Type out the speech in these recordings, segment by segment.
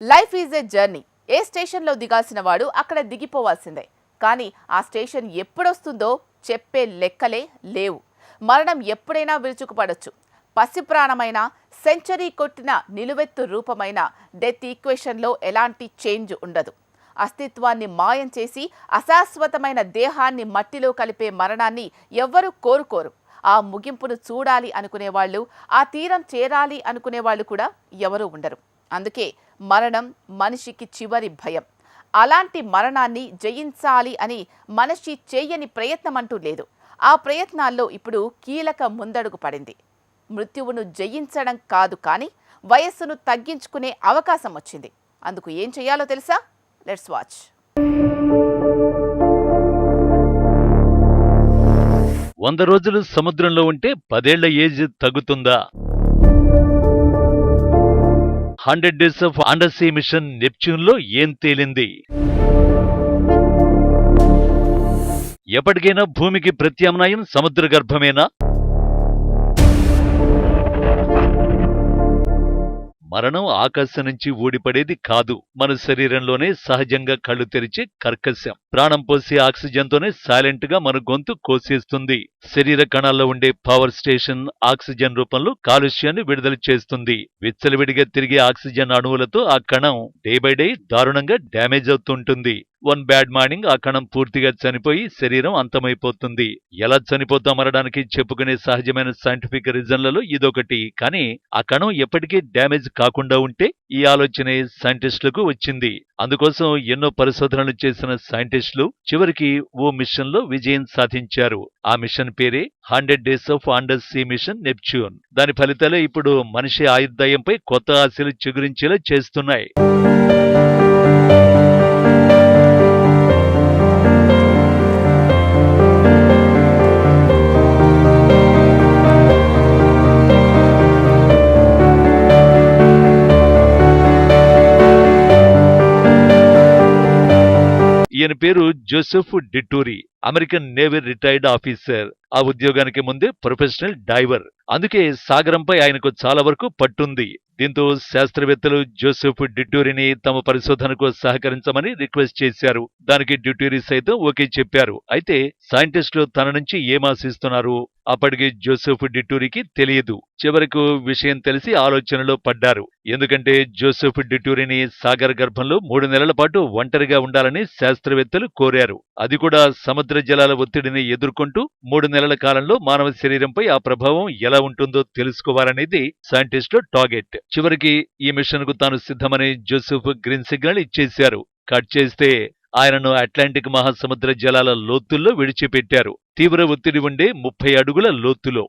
Life is a journey. ఏ స్టేషన్లో దిగాల్సిన వాడు అక్కడ దిగిపోవాల్సిందే. కానీ ఆ స్టేషన్ ఎప్పుడొస్తుందో చెప్పే లెక్కలే లేవు. మరణం ఎప్పుడైనా విరుచుకుపడొచ్చు. పసి ప్రాణమైన సెంచరీ కొట్టిన నిలువెత్తు రూపమైన డెత్ ఈక్వేషన్లో ఎలాంటి చేంజ్ ఉండదు. అస్తిత్వాన్ని మాయం చేసి అశాశ్వతమైన దేహాన్ని మట్టిలో కలిపే మరణాన్ని ఎవ్వరూ కోరుకోరు. ఆ ముగింపును చూడాలి అనుకునేవాళ్ళు ఆ తీరం చేరాలి అనుకునేవాళ్ళు కూడా ఎవరూ ఉండరు. అందుకే మరణం మనిషికి చివరి భయం. అలాంటి మరణాన్ని జయించాలి అని మనిషి చేయని ప్రయత్నం అంటూ లేదు. ఆ ప్రయత్నాల్లో ఇప్పుడు కీలక ముందడుగు పడింది. మృత్యువును జయించడం కాదు కానీ వయస్సును తగ్గించుకునే అవకాశం వచ్చింది. అందుకు ఏం చేయాలో తెలుసా? Let's watch. వంద రోజులు సముద్రంలో ఉంటే పదేళ్ళ ఏజ్ తగ్గుతుందా? Hundred days of undersea mission నెప్చ్యూన్లో ఏం తేలింది? ఎప్పటికైనా భూమికి ప్రత్యామ్నాయం సముద్ర గర్భమేనా మరణం ఆకాశం నుంచి ఊడిపడేది కాదు. మన శరీరంలోనే సహజంగా కళ్ళు తెరిచే కర్కశం. ప్రాణం పోసే ఆక్సిజన్తోనే సైలెంట్గా మన గొంతు కోసేస్తుంది. శరీర కణాల్లో ఉండే పవర్ స్టేషన్ ఆక్సిజన్ రూపంలో కాలుష్యాన్ని విడుదల చేస్తుంది. విచ్చలవిడిగా తిరిగే ఆక్సిజన్ అణువులతో ఆ కణం డే బై డే దారుణంగా డ్యామేజ్ అవుతుంటుంది. వన్ బ్యాడ్ మార్నింగ్ ఆ కణం పూర్తిగా చనిపోయి శరీరం అంతమైపోతుంది. ఎలా చనిపోతామనడానికి చెప్పుకునే సహజమైన సైంటిఫిక్ రీజన్లలో ఇదొకటి. కానీ ఆ కణం ఎప్పటికీ డ్యామేజ్ కాకుండా ఉంటే ఈ ఆలోచనే సైంటిస్టులకు వచ్చింది. అందుకోసం ఎన్నో పరిశోధనలు చేసిన సైంటిస్టులు చివరికి ఓ మిషన్లో విజయం సాధించారు. ఆ మిషన్ పేరే hundred days of undersea mission Neptune. దాని ఫలితాలే ఇప్పుడు మనిషి ఆయుర్దాయంపై కొత్త ఆశలు చిగురించేలా చేస్తున్నాయి. ఈయన పేరు Joseph Dituri American navy retired officer. ఆ ఉద్యోగానికి ముందే ప్రొఫెషనల్ డైవర్. అందుకే సాగరంపై ఆయనకు చాలా వరకు పట్టుంది. దీంతో శాస్త్రవేత్తలు జోసెఫ్ డిటూరిని తమ పరిశోధనకు సహకరించమని రిక్వెస్ట్ చేశారు. దానికి డ్యూటూరి సైతం ఓకే చెప్పారు. అయితే సైంటిస్టులు తన నుంచి ఏం ఆశిస్తున్నారు? అప్పటికి జోసెఫ్ డిటూరికి తెలియదు. చివరకు విషయం తెలిసి ఆలోచనలో పడ్డారు. ఎందుకంటే జోసెఫ్ డిటూరిని సాగర్ గర్భంలో మూడు నెలల పాటు ఒంటరిగా ఉండాలని శాస్త్రవేత్తలు కోరారు. అది కూడా సముద్ర జలాల ఒత్తిడిని ఎదుర్కొంటూ మూడు నెలల కాలంలో మానవ శరీరంపై ఆ ప్రభావం ఎలా ఉంటుందో తెలుసుకోవాలనేది సైంటిస్టుల టార్గెట్. చివరికి ఈ మిషన్కు తాను సిద్ధమని జోసెఫ్ గ్రీన్ సిగ్నల్ ఇచ్చేశారు. కట్ చేస్తే ఆయనను అట్లాంటిక్ మహాసముద్ర జలాల లోతుల్లో విడిచిపెట్టారు. తీవ్ర ఒత్తిడి ఉండే ముప్పై అడుగుల లోతులో.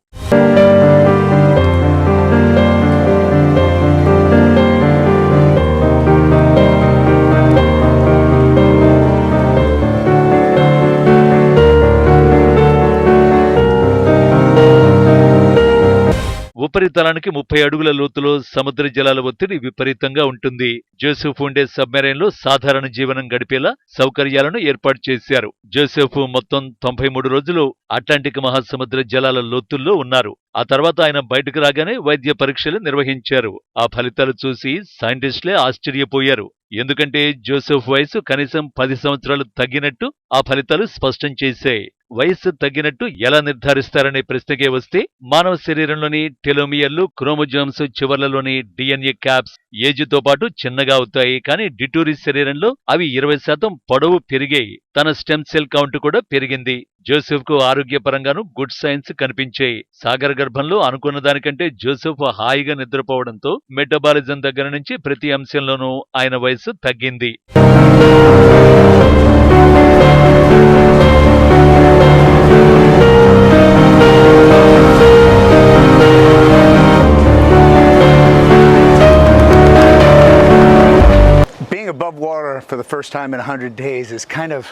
ఉపరితలానికి ముప్పై అడుగుల లోతులో సముద్ర జలాల ఒత్తిడి విపరీతంగా ఉంటుంది. జోసెఫ్ ఉండే సబ్మెరైన్లో సాధారణ జీవనం గడిపేలా సౌకర్యాలను ఏర్పాటు చేశారు. జోసెఫ్ మొత్తం తొంభై మూడు రోజులు అట్లాంటిక్ మహాసముద్ర జలాల లోతుల్లో ఉన్నారు. ఆ తర్వాత ఆయన బయటకు రాగానే వైద్య పరీక్షలు నిర్వహించారు. ఆ ఫలితాలు చూసి సైంటిస్టులే ఆశ్చర్యపోయారు. ఎందుకంటే జోసెఫ్ వయసు కనీసం పది సంవత్సరాలు తగ్గినట్టు ఆ ఫలితాలు స్పష్టం చేశాయి. వయస్సు తగ్గినట్టు ఎలా నిర్ధారిస్తారనే ప్రశ్నకే వస్తే మానవ శరీరంలోని టెలోమియర్లు క్రోమోజోమ్స్ చివర్లలోని డిఎన్ఏ క్యాప్స్ ఏజ్తో పాటు చిన్నగా అవుతాయి. కానీ డిటూరి శరీరంలో అవి ఇరవై శాతం పొడవు పెరిగాయి. తన స్టెమ్ సెల్ కౌంట్ కూడా పెరిగింది. జోసెఫ్కు ఆరోగ్యపరంగాను గుడ్ సైన్స్ కనిపించాయి. సాగర గర్భంలో అనుకున్న దానికంటే జోసెఫ్ హాయిగా నిద్రపోవడంతో మెటబాలిజం దగ్గర నుంచి ప్రతి అంశంలోనూ ఆయన వయస్సు తగ్గింది. First time in 100 days is kind of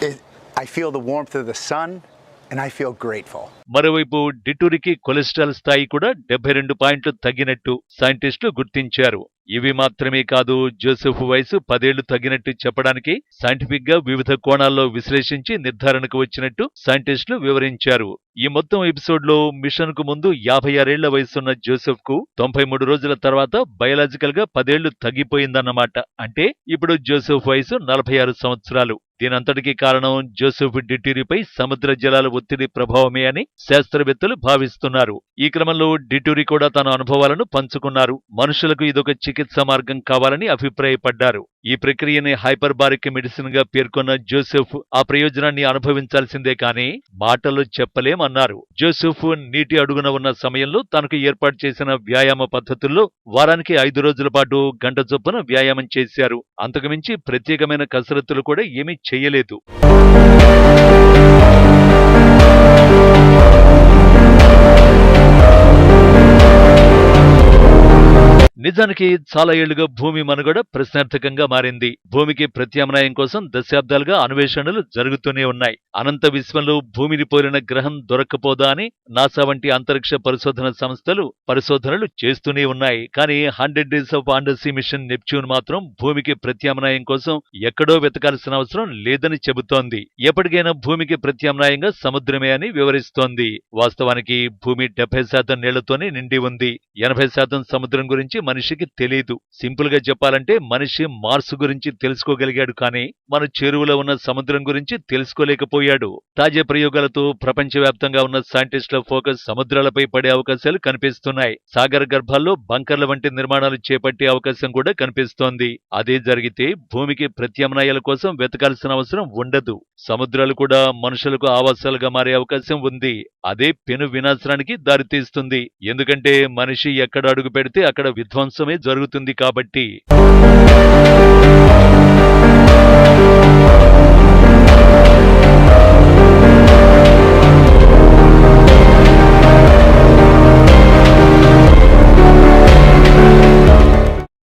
it, i feel the warmth of the sun and I feel grateful. మరోవైపు డిటూరికి కొలెస్ట్రాల్ స్థాయి కూడా డెబ్బై రెండు పాయింట్లు తగ్గినట్టు సైంటిస్టులు గుర్తించారు. ఇవి మాత్రమే కాదు జోసెఫ్ వయసు పదేళ్ళు తగ్గినట్టు చెప్పడానికి సైంటిఫిక్గా వివిధ కోణాల్లో విశ్లేషించి నిర్ధారణకు వచ్చినట్టు సైంటిస్టులు వివరించారు. ఈ మొత్తం ఎపిసోడ్లో మిషన్కు ముందు యాభై ఆరేళ్ళ వయసున్న జోసెఫ్కు తొంభై మూడు రోజుల తర్వాత బయలాజికల్గా పదేళ్ళు తగ్గిపోయిందన్నమాట. అంటే ఇప్పుడు జోసెఫ్ వయసు నలభై ఆరు సంవత్సరాలు. దీనంతటికీ కారణం జోసెఫ్ డిటూరిపై సముద్ర జలాల ఒత్తిడి ప్రభావమే అని శాస్త్రవేత్తలు భావిస్తున్నారు. ఈ క్రమంలో డిటూరి కూడా తన అనుభవాలను పంచుకున్నారు. మనుషులకు ఇదొక చికిత్స మార్గం కావాలని అభిప్రాయపడ్డారు. ఈ ప్రక్రియని హైపర్బారిక్ మెడిసిన్గా పేర్కొన్న జోసెఫ్ ఆ ప్రయోజనాన్ని అనుభవించాల్సిందే కానీ మాటలు చెప్పలేమన్నారు. జోసెఫ్ నీటి అడుగున ఉన్న సమయంలో తనకు ఏర్పాటు చేసిన వ్యాయామ పద్ధతుల్లో వారానికి ఐదు రోజుల పాటు గంట చొప్పున వ్యాయామం చేశారు. అంతకుమించి ప్రత్యేకమైన కసరత్తులు కూడా ఏమీ చేయలేదు. నిజానికి చాలా ఏళ్ళుగా భూమి మనుగడ ప్రశ్నార్థకంగా మారింది. భూమికి ప్రత్యామ్నాయం కోసం దశాబ్దాలుగా అన్వేషణలు జరుగుతూనే ఉన్నాయి. అనంత విశ్వంలో భూమిని పోలిన గ్రహం దొరక్కపోదా అని నాసా వంటి అంతరిక్ష పరిశోధన సంస్థలు పరిశోధనలు చేస్తూనే ఉన్నాయి. కానీ hundred days of undersea mission Neptune మాత్రం భూమికి ప్రత్యామ్నాయం కోసం ఎక్కడో వెతకాల్సిన అవసరం లేదని చెబుతోంది. ఎప్పటికైనా భూమికి ప్రత్యామ్నాయంగా సముద్రమే అని వివరిస్తోంది. వాస్తవానికి భూమి డెబ్బై శాతం నీళ్ళతోనే నిండి ఉంది. ఎనభై శాతం సముద్రం గురించి మనిషికి తెలియదు సింపుల్గా చెప్పాలంటే మనిషి మార్స్ గురించి తెలుసుకోగలిగాడు కానీ మన చెరువులో ఉన్న సముద్రం గురించి తెలుసుకోలేకపోయాడు. తాజా ప్రయోగాలతో ప్రపంచవ్యాప్తంగా ఉన్న సైంటిస్టుల ఫోకస్ సముద్రాలపై పడే అవకాశాలు కనిపిస్తున్నాయి. సాగర గర్భాల్లో బంకర్ల వంటి నిర్మాణాలు చేపట్టే అవకాశం కూడా కనిపిస్తోంది. అదే జరిగితే భూమికి ప్రత్యామ్నాయాల కోసం వెతకాల్సిన అవసరం ఉండదు. సముద్రాలు కూడా మనుషులకు ఆవాసాలుగా మారే అవకాశం ఉంది. అదే పెను వినాశనానికి దారితీస్తుంది. ఎందుకంటే మనిషి ఎక్కడ అడుగు పెడితే అక్కడ విధ్వంసమే జరుగుతుంది కాబట్టి